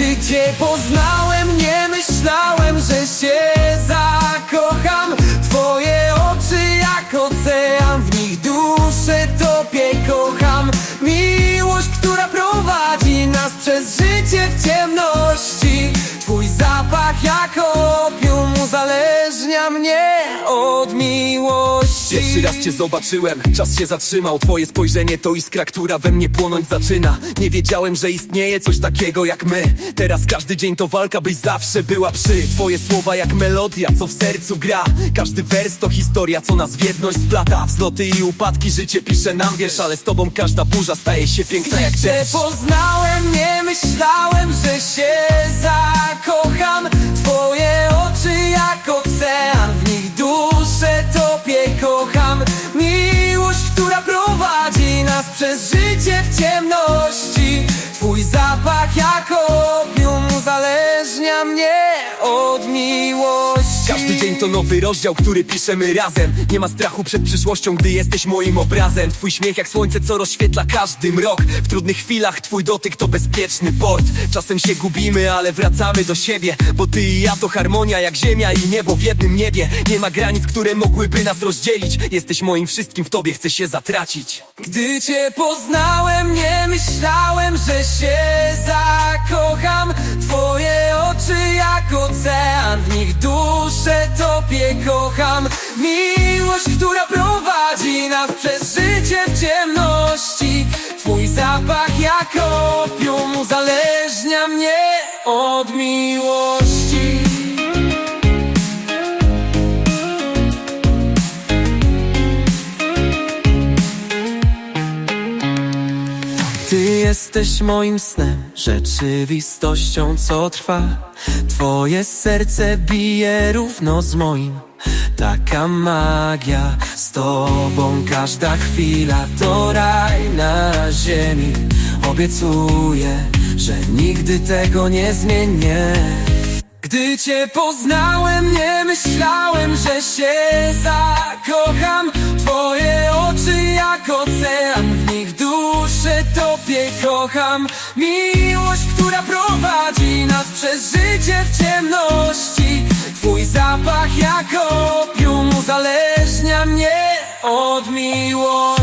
cię poznałem, nie myślałem, że się zakocham. Twoje oczy jak ocean, w nich duszę topie kocham. Miłość, która prowadzi nas przez życie w ciemności. Twój zapach jak opium uzależnia mnie od Pierwszy raz cię zobaczyłem, czas się zatrzymał. Twoje spojrzenie to iskra, która we mnie płonąć zaczyna. Nie wiedziałem, że istnieje coś takiego jak my. Teraz każdy dzień to walka, byś zawsze była przy. Twoje słowa jak melodia, co w sercu gra. Każdy wers to historia, co nas w jedność splata. Wzloty i upadki życie pisze nam wiesz Ale z tobą każda burza staje się piękna jak Cię poznałem, nie myślałem, że się zakocham. Twoje oczy jak życie w ciemności dzień to nowy rozdział, który piszemy razem. Nie ma strachu przed przyszłością, gdy jesteś moim obrazem. Twój śmiech jak słońce, co rozświetla każdy mrok. W trudnych chwilach twój dotyk to bezpieczny port. Czasem się gubimy, ale wracamy do siebie Bo ty i ja to harmonia jak ziemia i niebo w jednym niebie. Nie ma granic, które mogłyby nas rozdzielić. Jesteś moim wszystkim, w tobie chcę się zatracić. Gdy cię poznałem, nie myślałem, że się zakocham. Twoje oczy jak ocean, w nich duszę topie kocham. Miłość, która prowadzi nas przez życie w ciemności. Twój zapach jak opium uzależnia mnie od miłości Ty jesteś moim snem, rzeczywistością co trwa. Twoje serce bije równo z moim. Taka magia z tobą każda chwila. To raj na ziemi. Obiecuję, że nigdy tego nie zmienię gdy cię poznałem, nie myślałem, że się zakocham. Twoje oczy jak ocean, w nich duszę topie kocham. Miłość, która prowadzi nas przez życie w ciemności. Twój zapach jak opium uzależnia mnie od miłości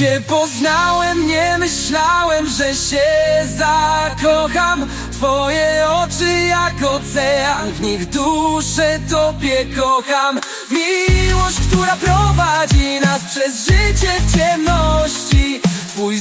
cię poznałem, nie myślałem, że się zakocham. Twoje oczy jak ocean, w nich duszę topie kocham. Miłość, która prowadzi nas przez życie w ciemności. Twój